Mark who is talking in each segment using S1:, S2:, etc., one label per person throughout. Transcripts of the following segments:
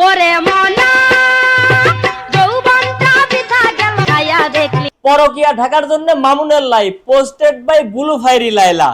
S1: ওরে মনা
S2: পরকিয়া ঢাকার জন্য মামুনের লাইফ পোস্টেড বাই বুলু ফাইরি লাইলা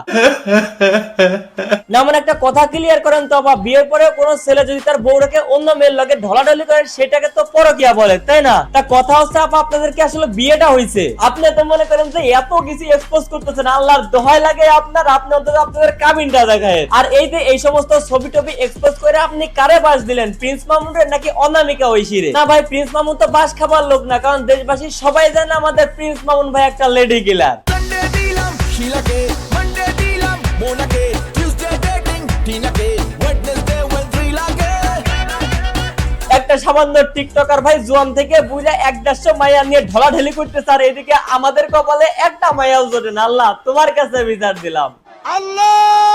S2: না মানে একটা কথা ক্লিয়ার করেন তো বা বিয়ের পরে কোন ছেলে যদি তার বউটাকে অন্য মেয়ের লগে ঢলাঢলি করে, সেটাকে তো পরকিয়া বলে, তাই না? তা কথা হচ্ছে, আপা, আপনাদেরকে আসলে বিয়েটা হয়েছে আপনি তো মনে করেন যে এত কিছু এক্সপোজ করতেছেন, আল্লাহর দোহাই লাগে আপনার, আপনি অন্তত আপনাদের কাবিনটা দেখায় আর এই যে এই সমস্ত ছবি টবি এক্সপোজ করে আপনি কারে বাস দিলেন, প্রিন্স মামুনের নাকি অনামিকা ঐশীরে? না, ভাই, প্রিন্স মামুন তো বাস খাবার লোক না, কারণ দেশবাসী সবাই জানে আমাদের প্রিন্স মামুন ভাই একটা লেডি কিলার। একটা সামান্য টিকটকার ভাই জোয়ান থেকে বুঝা এক দেড়শো মাইয়া নিয়ে ঢলাঢলি করতে স্যার এদিকে আমাদের কপালে একটা মাইয়াও জোটে না আল্লাহ তোমার কাছে বিচার দিলাম।
S3: আল্লাহ!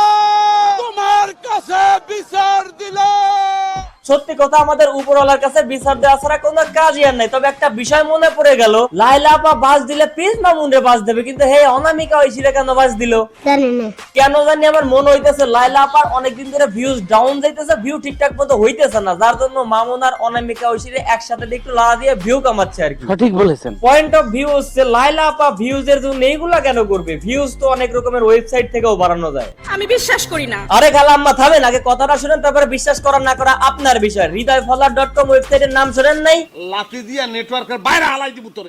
S2: সত্যি কথা আমাদের উপরওয়ালার কাছে বিচার দেওয়া ছাড়া কোনো কাজই আর নাই। তবে একটা বিষয় মনে পড়ে গেল লাইলা আপা বাস দিলে প্রিন্স মামুনরে বাস দেবে কিন্তু হে অনামিকা ঐশীরে কেন বাস দিল?
S1: জানি না।
S2: কেন জানি আমার মনে হইতেছে লাইলা আপার অনেকদিন ধরে ভিউজ ডাউন যাইতেছে ভিউ ঠিকঠাক মতো হইতেছে না যার জন্য মামুন আর অনামিকা ঐশীরে একসাথে একটু লাড়া দিয়ে ভিউ কামাচ্ছে আর কি।
S4: সঠিক বলেছেন।
S2: পয়েন্ট অফ ভিউ হচ্ছে লাইলা আপা ভিউজ এর জন্য এইগুলা কেন করবে? ভিউজ তো অনেক রকমের ওয়েবসাইট থেকেও বাড়ানো যায়।
S5: আমি বিশ্বাস করি না।
S2: আরে খালা আম্মা থামেন আগে কথাটা শুনেন তারপরে বিশ্বাস করা না করা আপনার বিষয়। হৃদয় ফলার ডট কম ওয়েবসাইটের নাম শোনেন নাই।
S6: লাতি দিয়া নেটওয়ার্কের বাইরে হালাই দিব তোরে।